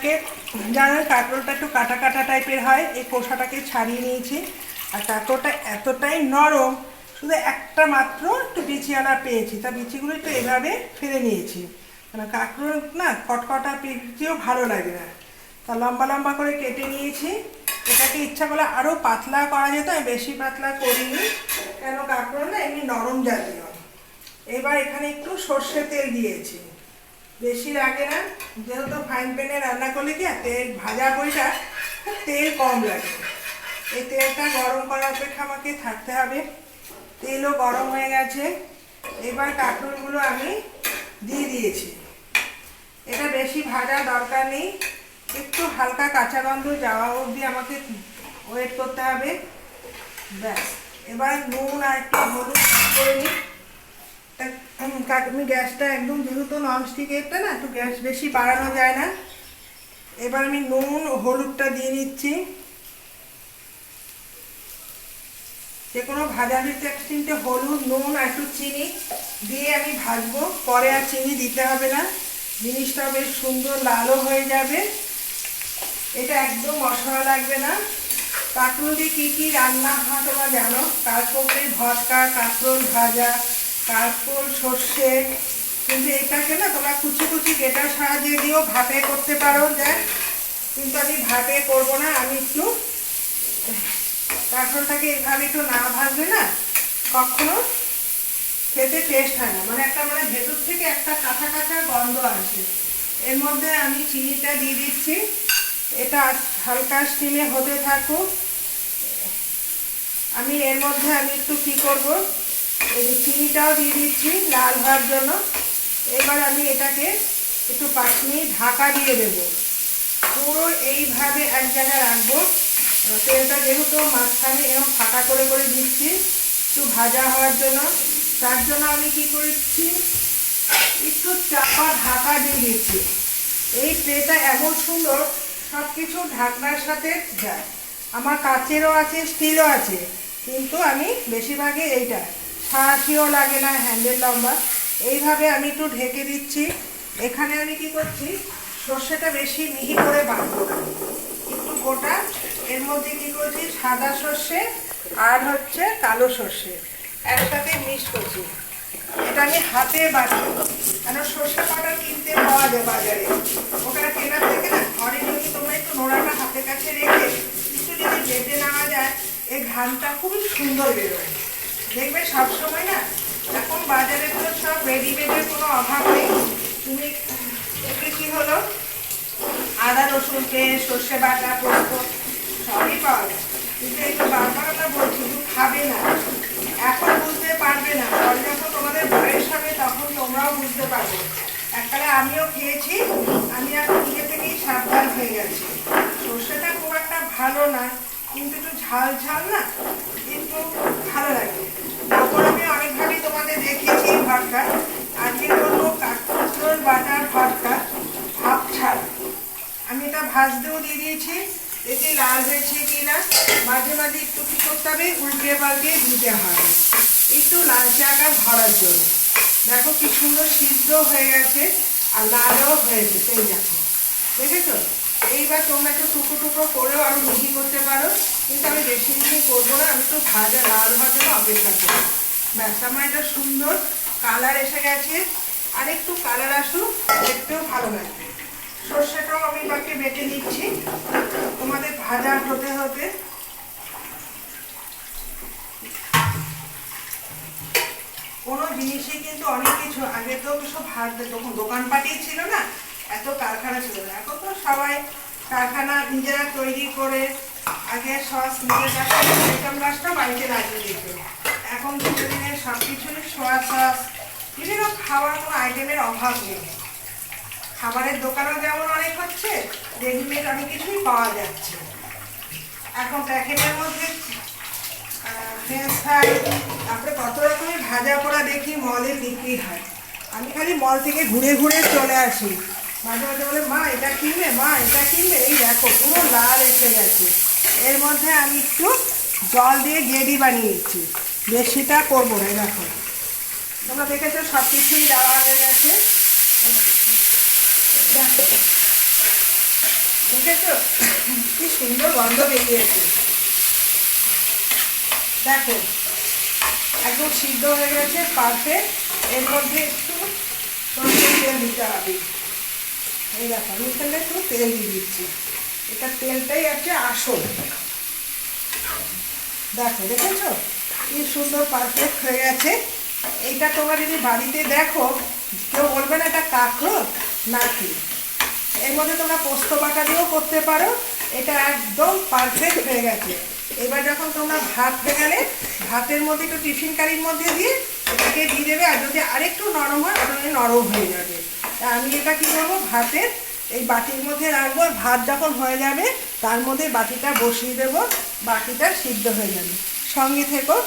এটাকে জানেন কাঁকরোলটা একটু কাটা কাটা টাইপের হয়। এই খোসাটাকে ছাড়িয়ে নিয়েছি। আর কাঁকরোলটা এতটাই নরম, শুধু একটা মাত্র একটু বিচিওয়ালা পেয়েছি। তা বিচিগুলো একটু এভাবে ফেলে নিয়েছি। মানে কাঁকরোল না, কটকটা পিচিও ভালো লাগে না। তা লম্বা লম্বা করে কেটে নিয়েছি। এটাকে ইচ্ছা করলে আরও পাতলা করা যেত, আমি বেশি পাতলা করিনি। কেন কাঁকরোল না এমনি নরম জাতীয়। এবার এখানে একটু সর্ষে তেল দিয়েছি। বেশি লাগে না। যেহেতু ফাইন প্যানে রান্না করলে কি তেল, ভাজা বইটা তেল কম লাগে। এই তেলটা গরম করার অপেক্ষা আমাকে থাকতে হবে। তেলও গরম হয়ে গেছে। এবার কাঁকরোলগুলো আমি দিয়ে দিয়েছি। এটা বেশি ভাজা দরকার নেই। একটু হালকা কাঁচা গন্ধ যাওয়া অবধি আমাকে ওয়েট করতে হবে। ব্যাস, এবার নুন আর একটু হলুদ করে নিই আমি গ্যাসটা একদম যেহেতু ননস্টিকেরটা না, একটু গ্যাস বেশি বাড়ানো যায় না। এবার আমি নুন, হলুদটা দিয়ে নিচ্ছি যে কোনো ভিতরে এক তিনটে হলুদ, নুন আর একটু চিনি দিয়ে আমি ভাজবো। পরে আর চিনি দিতে হবে না। জিনিসটা বেশ সুন্দর লালও হয়ে যাবে। এটা একদম মশলা লাগবে না। কাঁকরোল দিয়ে কী কী রান্না হয় তোমরা জানো? কাঁকরোলের ভটকা কাঁকরোল ভাজা কাঁকরোল সর্ষে, কিন্তু এটাকে না তোমরা কুচি কুচি গেটার সাহায্যে দিয়েও ভাপে করতে পারো, দেখ। কিন্তু আমি ভাপে করব না, আমি একটু, কাঁকরোলটাকে এভাবে একটু না ভাজবে না কখনো খেতে টেস্ট হয় না। মানে একটা মানে ভেতর থেকে একটা কাঁচা কাঁচা গন্ধ আসে। এর মধ্যে আমি চিনিটা দিয়ে দিচ্ছি। এটা হালকা স্টিমে হতে থাকুক। আমি এর মধ্যে আমি একটু কি করব? এই যে চিনিটাও দিয়ে দিচ্ছি লাল হওয়ার জন্য। এবার আমি এটাকে একটু পাঁচ মিনিট ঢাকা দিয়ে দেব। পুরো এইভাবে এক জায়গায় রাখব। তেলটা যেহেতু মাঝখানে এরকম ফাঁকা করে করে দিচ্ছি, একটু ভাজা হওয়ার জন্য। তার জন্য আমি কি করছি, একটু চাপা ঢাকা দিয়ে দিচ্ছি। এই ট্রেটা এমন সুন্দর সব কিছু ঢাকনার সাথে যায়। আমার কাচেরও আছে, স্টিলও আছে, কিন্তু আমি বেশিরভাগই এইটা সাহসীও লাগে না হ্যান্ডেল লম্বা। এইভাবে আমি একটু ঢেকে দিচ্ছি। এখানে আমি কি করছি? সর্ষেটা বেশি মিহি করে বাঁধবো না। একটু গোটা। এর মধ্যে কি করছি? সাদা সর্ষে আর হচ্ছে কালো সর্ষে একসাথে মিক্স করছি। এটা আমি হাতে বাটি কেন? সর্ষে পাউডার কিনতে পাওয়া যায় বাজারে। ওখানে কেনার থেকে না ঘরে যদি তোমরা একটু নোড়াটা হাতের কাছে রেখে একটু যদি বেটে নেওয়া যায়, এই ঘানটা খুবই সুন্দর বেরোয়। দেখবে সবসময় না, এখন বাজারে তো সব রেডিমেডের কোনো অভাব নেই। তুমি একটু কি হলো? আদা, রসুন পেস্ট, সর্ষে বাটা, পোস্ত, সবই পাওয়া যায়। কিন্তু তো বারবার আমরা বলছি খাবে না। এখন বুঝতে পারবে না। পরে যখন তোমাদের বয়স হবে তখন তোমরাও বুঝতে পারবে। এককালে আমিও খেয়েছি, আমি এখন নিজে থেকেই সাবধান হয়ে গেছি। সর্ষেটা খুব একটা ভালো না। কিন্তু একটু ঝাল ঝাল না? কিন্তু ভালো লাগে। তারপর আমি অনেকভাবেই তোমাদের দেখিয়েছি ভটকা আজকে করব কাঁকরোল বাটার ভটকা ভাপ ছাড়া আমি এটা ভাজতেও দিয়ে দিয়েছি। দেখি লাল হয়েছে কি না মাঝে মাঝে একটু কী করতে হবে, উল্টে পাল্টে দিতে হবে। একটু লালচে আকার ভরার জন্য। দেখো কি সুন্দর সিদ্ধ হয়ে গেছে আর লালও হয়েছে সেই দেখো। দেখেছ? এইবার তোমরা একটু টুকরো টুকরো করেও আরও মিহি করতে পারো। কিন্তু আমি বেশি মিহি করব না, আমি একটু ভাজা, লাল হওয়ার জন্য অপেক্ষা করব ব্যাস, আমার সুন্দর কালার এসে গেছে। আর একটু কালার আসুক, দেখতেও ভালো লাগবে। সর্ষেটাও আমি বাকি বেটে নিচ্ছি। তোমাদের ভাজা হতে হতে। কোনো জিনিসই কিন্তু অনেক কিছু আগে তো সব ভাত তখন দোকানপাটেই ছিল না কারখানা ছিল। না এখন তো সবাই কারখানা নিজেরা তৈরি করে আগে সস নিজের কাছে বাড়িতে লাগিয়ে দিত। এখন ধীরে ধীরে সব কিছুই সোয়া সস, বিভিন্ন খাওয়ার কোনো আইটেমের অভাব নেই। খাবারের দোকানও যেমন অনেক হচ্ছে, রেডিমেড অনেক কিছুই পাওয়া যাচ্ছে। এখন প্যাকেটের মধ্যে ফ্রেঞ্চ ফ্রাই তারপরে কত রকমের ভাজা পোড়া দেখি মলে বিক্রি হয়। আমি খালি মল থেকে ঘুরে ঘুরে চলে আসি। মাঝে মাঝে বলে, মা, এটা কিনবে? মা, এটা কিনবে? এই দেখো, পুরো লাল এসে গেছে। এর মধ্যে আমি একটু জল দিয়ে গ্রেভি বানিয়ে নিচ্ছি বেশিটা করব না দেখো। তোমরা দেখেছ সব কিছুই দেওয়া হয়ে গেছে। দেখো। দেখেছ? কি সুন্দর গন্ধ বেরিয়েছে। দেখো, একদম সিদ্ধ হয়ে গেছে পারফেক্ট এর মধ্যে একটু তেল দিতে হবে। এই দেখো, আমি এখানে একটু তেল দিয়ে দিচ্ছি। এটা তেলটাই আছে আসল। দেখো, দেখেছ? কি সুন্দর পারফেক্ট হয়ে গেছে। এইটা তোমরা যদি বাড়িতে দেখো, কেউ বলবে না এটা কাকড়ো নাকি? এর মধ্যে তোমরা পোস্ত বাটা দিয়েও করতে পারো। এটা একদম পারফেক্ট হয়ে গেছে। এবার যখন তোমরা ভাত হয়ে গেলে, ভাতের মধ্যে একটু টিফিন কারির মধ্যে দিয়ে এটাকে দিয়ে দেবে, আর যদি আরেকটু নরম হয় ওটা নরম হয়ে যাবে। আমি এটা কি করব? ভাতের এই বাটির মধ্যে রাখব আর ভাত যখন হয়ে যাবে, তার মধ্যে বাটিটা বসিয়ে দেবো। বাটিটা সিদ্ধ হয়ে যাবে। সঙ্গে থেকো।